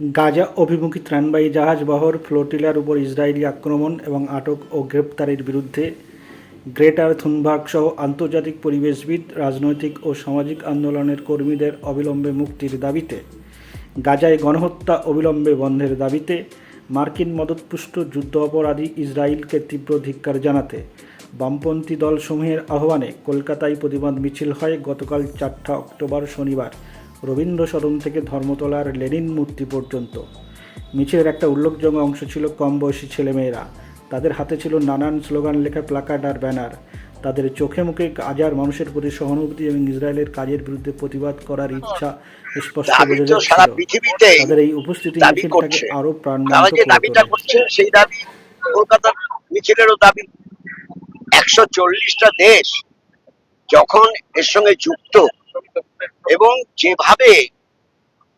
গাজা অভিমুখী ত্রাণবাহী জাহাজ বহর, ফ্লোটিলার উপর ইসরায়েলি আক্রমণ এবং আটক ও গ্রেপ্তারের বিরুদ্ধে গ্রেটার থুনবার্গ সহ আন্তর্জাতিক পরিবেশবিদ, রাজনৈতিক ও সামাজিক আন্দোলনের কর্মীদের অবিলম্বে মুক্তির দাবিতে, গাজায় গণহত্যা অবিলম্বে বন্ধের দাবিতে মার্কিন মদতপুষ্ট যুদ্ধ অপরাধী ইসরায়েলকে তীব্র ধিক্কার জানাতে, বামপন্থী দলসমূহের আহ্বানে কলকাতায় প্রতিবাদ মিছিল হয় গতকাল চারটা অক্টোবর শনিবার। রবীন্দ্র সদন থেকে ধর্মতলার লেনিন মূর্তি পর্যন্ত। মিছিলের একটা উল্লেখযোগ্য অংশ ছিল কম বয়সী ছেলেমেয়েরা। তাদের হাতে ছিল নানান স্লোগান লেখা প্লাকার্ড আর ব্যানার। তাদের চোখে মুখে গাজার মানুষের প্রতি সহানুভূতি এবং ইসরায়েলের কাজের বিরুদ্ধে প্রতিবাদ করার ইচ্ছা স্পষ্ট বোঝা যাচ্ছিল। তাদের এই উপস্থিতি মিছিলটাকে আরও প্রাণবন্ত করে সেই দাবি কলকাতার মিছিলেরও দাবি। একশো চল্লিশটা দেশ যখন এর সঙ্গে যুক্ত এবং যেভাবে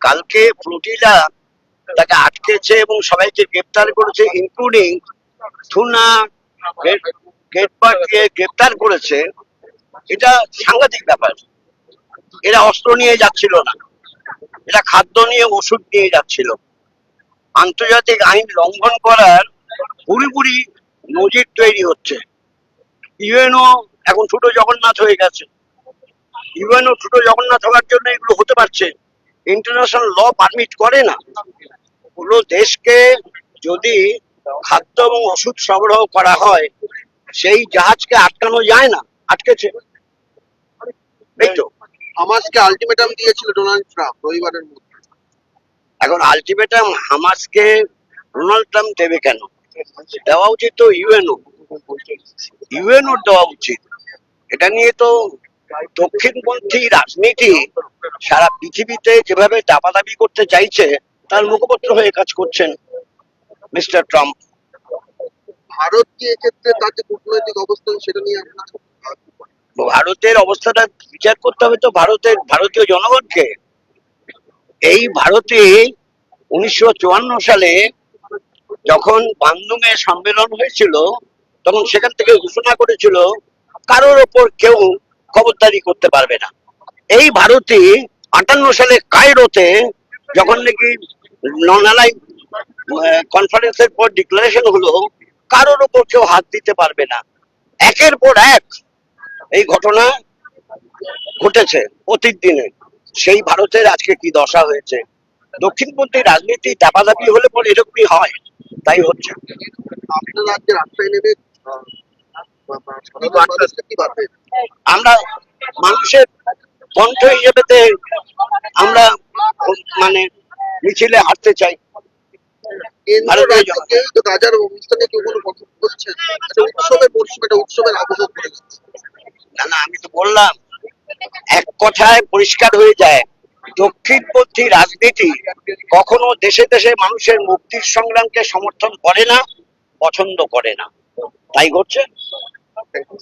কালকে ফ্লোটিলা তাকে আটকেছে এবং সবাইকে গ্রেপ্তার করেছে ইনক্লুডিং থুনা গেটপার্টকে গ্রেপ্তার করেছে, এটা সাংঘাতিক ব্যাপার। এরা অস্ত্র নিয়ে যাচ্ছিল না। এরা খাদ্য নিয়ে ওষুধ নিয়ে যাচ্ছিল। আন্তর্জাতিক আইন লঙ্ঘন করার পুরোপুরি নজির তৈরি হচ্ছে। ইউএনও এখন ছোট জগন্নাথ হয়ে গেছে। ইউএনও ছোট জগন্নাথ হওয়ার জন্য এগুলো হতে পারছে। ইন্টারন্যাশনাল ল পারমিট করে না। পুরো দেশকে যদি খাদ্য এবং ওষুধ সরবরাহ করা হয় সেই জাহাজকে আটকানো যায় না আটকেছে। এই তো। হামাসকে আলটিমেটাম দিয়েছিল ডোনাল্ড ট্রাম্প রবিবারের মধ্যে। এখন আলটিমেটাম হামাসকে ডোনাল্ড ট্রাম্প দেবে কেন? দেওয়া উচিত তো ইউএনও ইউএনও দেওয়া উচিত। এটা নিয়ে তো দক্ষিণপন্থী রাজনীতি সারা পৃথিবীতে যেভাবে দাপাদাপি করতে চাইছে তার মুখপত্র হয়ে কাজ করছেন মিস্টার ট্রাম্প। ভারত কি এক্ষেত্রে তার যে কূটনৈতিক অবস্থান সেটা নিয়ে ভারতের অবস্থাটা বিচার করতে হবে তো ভারতের ভারতীয় জনগণকে। এই ভারতে উনিশশো চুয়ান্ন সালে যখন বান্দুমে সম্মেলন হয়েছিল তখন সেখান থেকে ঘোষণা করেছিল কারোর ওপর কেউ খবরদারি করতে পারবে না। এই ভারতে আটান্ন সালে কায়রোতে যখন নাকি ননালাই কনফারেন্সের পর ডিক্লারেশন হলো, কারোর ওপর কেউ হাত দিতে পারবে না। একের পর এক এই ঘটনা ঘটেছে অতীত দিনে। সেই ভারতের আজকে কি দশা হয়েছে? দক্ষিণপন্থী রাজনীতি দাপাদাপি হলে পরে এরকমই হয়, তাই হচ্ছে। আপনার রাজ্যে রাস্তায় নেমে আমরা মানুষের কণ্ঠ হিসেবে আমরা মানে মিছিলে হাঁটতে চাই। গাজার অনুষ্ঠানে কেউ কোনো উৎসবের উৎসবের আবহ না না আমি তো বললাম এক কথায় পরিষ্কার হয়ে যায় দক্ষিণপন্থী রাজনীতি কখনো দেশে দেশে মানুষের মুক্তির সংগ্রামকে সমর্থন করে না পছন্দ করে না। তাই ঘটছে? Thank you.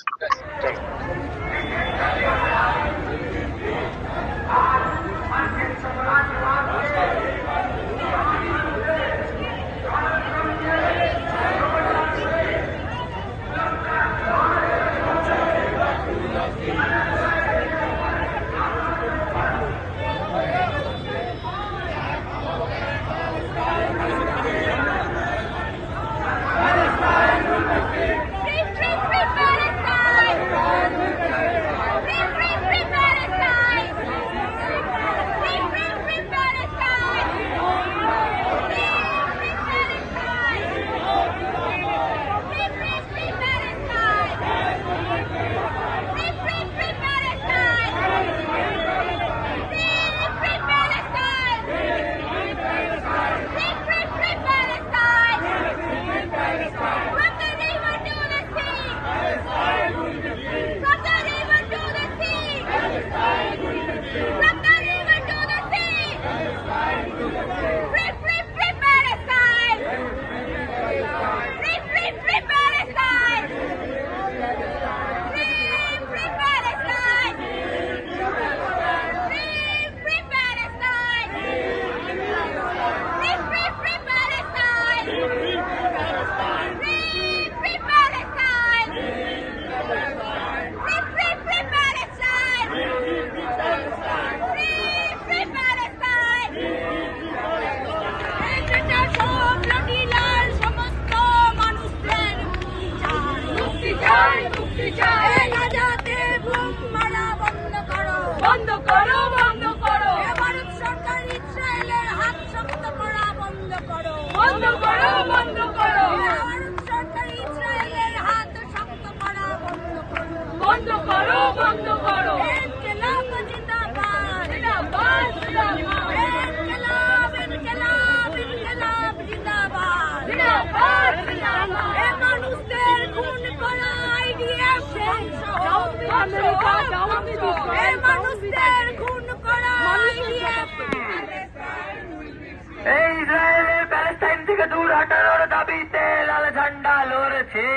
থেকে দূর হটানোর দাবিতে লাল ঝান্ডা লড়ছে।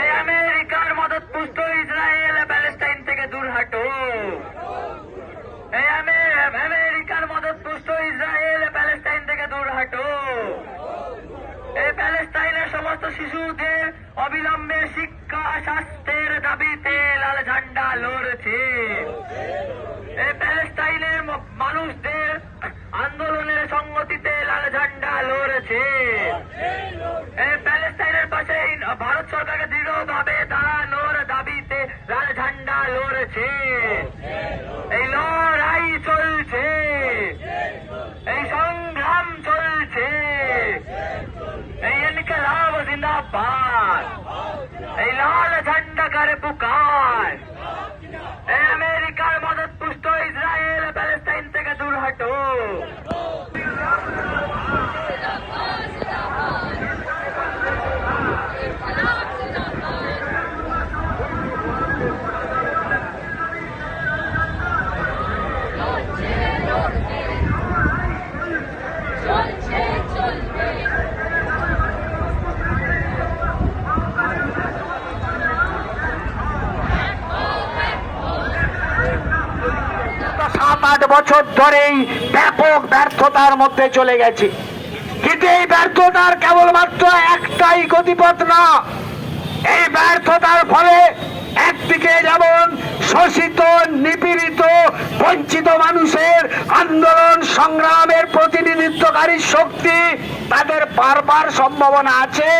এই আমেরিকার মদত পুষ্ট ইসরায়েল প্যালেস্টাইন থেকে দূর হাঁটো। এই আমেরিকার মদত পুষ্ট ইসরায়েল প্যালেস্টাইন থেকে দূর হাঁটো। এই প্যালেস্টাইনের সমস্ত শিশুদের অবিলম্বে শিক্ষা, স্বাস্থ্যের দাবিতে লাল ঝান্ডা লড়ছে। এই প্যালেস্টাইনের মানুষদের আন্দোলনের সংগতিতে লাল ঝান্ডা লড়ছে। এই প্যালেস্টাইনের পাশে ভারত সরকারকে দৃঢ়ভাবে দাঁড়ানোর দাবিতে লাল ঝান্ডা লড়ছে। এই লড়াই চলছে। এই সংগ্রাম চলছে। এই ইনকলাব জিন্দাবাদ। এই লাল ঝান্ডা কারে পুকার। সাত আট বছর ধরেই ব্যাপক ব্যর্থতার মধ্যে চলে গেছে। কিন্তু এই ব্যর্থতার কেবলমাত্র একটাই গতিপথ না, এই ব্যর্থতার ফলে একদিকে যেমন শোষিত, নিপীড়িত, বঞ্চিত মানুষের আন্দোলন, সংগ্রামের প্রতিনিধিত্বকারী শক্তি তাদের বারবার সম্ভাবনা আছে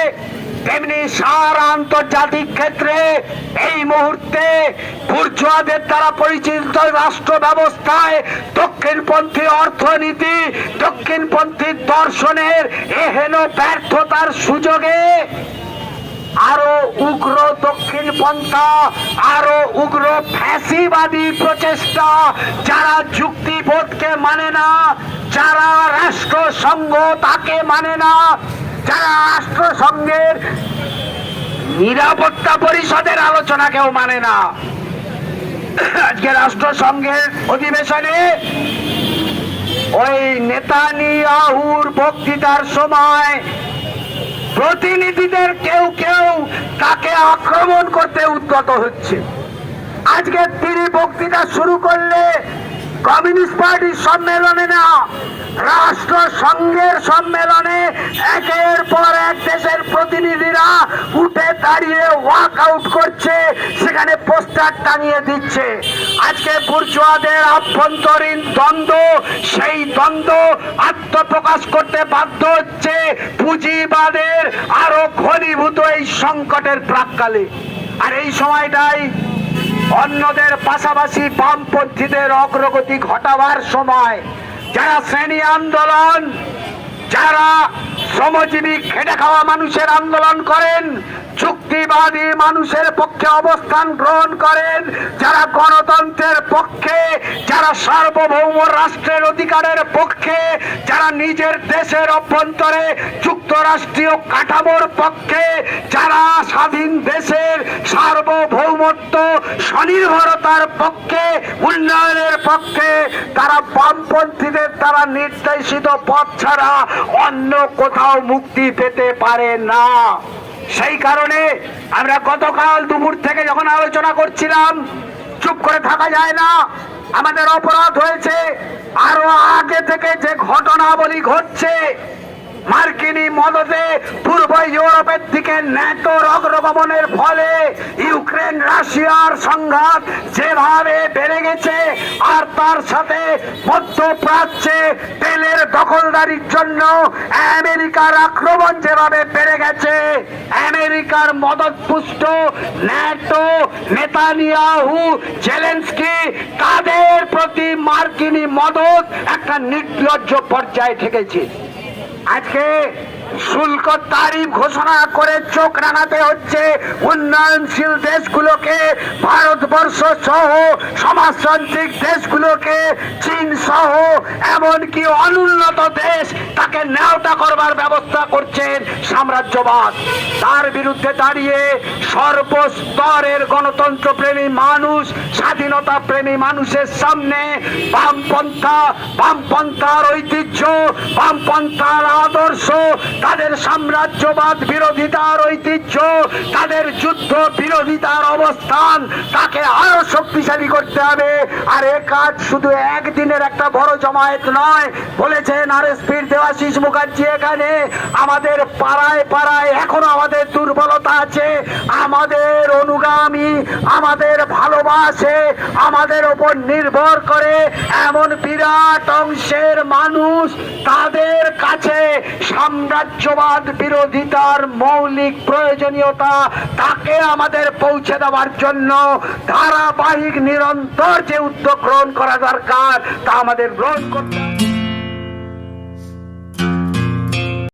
তেমনি সারা আন্তর্জাতিক ক্ষেত্রে এই মুহূর্তে বুর্জোয়াদের দ্বারা পরিচালিত রাষ্ট্র ব্যবস্থায় দক্ষিণপন্থী অর্থনীতি, দক্ষিণপন্থী দর্শনের এহেন ব্যর্থতার সুযোগে আরও উগ্র দক্ষিণ পন্থা আরও উগ্র ফ্যাসিবাদী প্রচেষ্টা যারা যুক্তিবোধকে মানে না, যারা রাষ্ট্রসংঘ তাকে মানে না যারা রাষ্ট্রসংঘের নিরাপত্তা পরিষদের আলোচনাকেও মানে না। আজকে রাষ্ট্রসংঘের অধিবেশনে ওই নেতানিয়াহুর বক্তৃতার সময় প্রতিনিধিদের কেউ কেউ তাকে আক্রমণ করতে উদ্যত হচ্ছে। আজকে তিনি বক্তৃতা শুরু করলে কমিউনিস্ট পার্টির সম্মেলনে না, রাষ্ট্রসংঘের সম্মেলনে একের পর এক দেশের প্রতিনিধিরা উঠে দাঁড়িয়ে ওয়াক আউট করছে, সেখানে পোস্টার টাঙিয়ে দিচ্ছে। আজকে বুর্জোয়াদের আভ্যন্তরীণ দ্বন্দ্ব, সেই দ্বন্দ্ব আত্মপ্রকাশ করতে বাধ্য হচ্ছে পুঁজিবাদের আরও ঘনীভূত এই সংকটের প্রাককালে। আর এই সময়টাই অন্যদের পাশাপাশি বামপন্থীদের অগ্রগতি ঘটাবার সময় যারা শ্রেণি আন্দোলন, যারা শ্রমজীবী খেটে খাওয়া মানুষের আন্দোলন করেন, চুক্তিবাদী মানুষের পক্ষে অবস্থান গ্রহণ করেন, যারা গণতন্ত্রের পক্ষে, যারা সার্বভৌম রাষ্ট্রের অধিকারের পক্ষে, যারা নিজের দেশের অভ্যন্তরে যুক্তরাষ্ট্রীয় কাঠামোর পক্ষে, যারা স্বাধীন দেশের সার্বভৌমত্ব স্বনির্ভরতার পক্ষে, উন্নয়নের পক্ষে, তারা বামপন্থীদের দ্বারা নির্দেশিত পথ ছাড়া অন্য কোথাও মুক্তি পেতে পারে না। সেই কারণে আমরা গতকাল দুপুর থেকে যখন আলোচনা করছিলাম, চুপ করে থাকা যায় না, আমাদের অপরাধ হয়েছে। আরও আগে থেকে যে ঘটনাবলী ঘটছে মার্কিনী মদতে পূর্ব ইউরোপের দিকে ন্যাটোর অগ্রগমনের ফলে ইউক্রেন রাশিয়ার সংঘাত যেভাবে বেড়ে গেছে, আর তার সাথে মধ্যপ্রাচ্যে তেলের দখলদারির জন্য আমেরিকার আক্রমণ যেভাবে বেড়ে গেছে, আমেরিকার মদত পুষ্ট ন্যাটো নেতানিয়াহু জেলেন্সকি তাদের প্রতি মার্কিনী মদত একটা নির্লজ্জ পর্যায়ে ঠেকেছে। আজকে শুল্ক তারিফ ঘোষণা করে চোখ রাঙাতে হচ্ছে উন্নয়নশীল দেশগুলোকে, ভারতবর্ষ সহ সমাজতান্ত্রিক দেশগুলোকে, চীন সহ এমনকি অনুন্নত দেশ তাকে ন্যাওটা করবার ব্যবস্থা করছেন সাম্রাজ্যবাদ। তার বিরুদ্ধে দাঁড়িয়ে সর্বস্তরের গণতন্ত্র প্রেমী মানুষ স্বাধীনতা প্রেমী মানুষের সামনে বামপন্থা, বামপন্থার ঐতিহ্য, বামপন্থার আদর্শ তাদের সাম্রাজ্যবাদ, বিরোধিতার ঐতিহ্য, তাদের যুদ্ধ, বিরোধিতার অবস্থান, তাকে আরও শক্তিশালী করতে হবে। আর এ কাজ শুধু একদিনের একটা বড় জমায়েত নয়, বলেছেন আর এসপির দেওয়াশিস মুখার্জি এখানে। আমাদের পাড়ায় পাড়ায় এখনও আমাদের দুর্বলতা আছে, আমাদের অনুগামী, আমাদের ভালোবাসে, আমাদের ওপর নির্ভর করে। এমন বিরাট অংশের মানুষ তাদের কাছে সাম্রাজ্যবাদ বিরোধিতার মৌলিক প্রয়োজনীয়তা তাকে আমাদের পৌঁছে দেওয়ার জন্য ধারাবাহিক নিরন্তর যে উদ্যোগ গ্রহণ করা দরকার, তা আমাদের গ্রহণ করতে।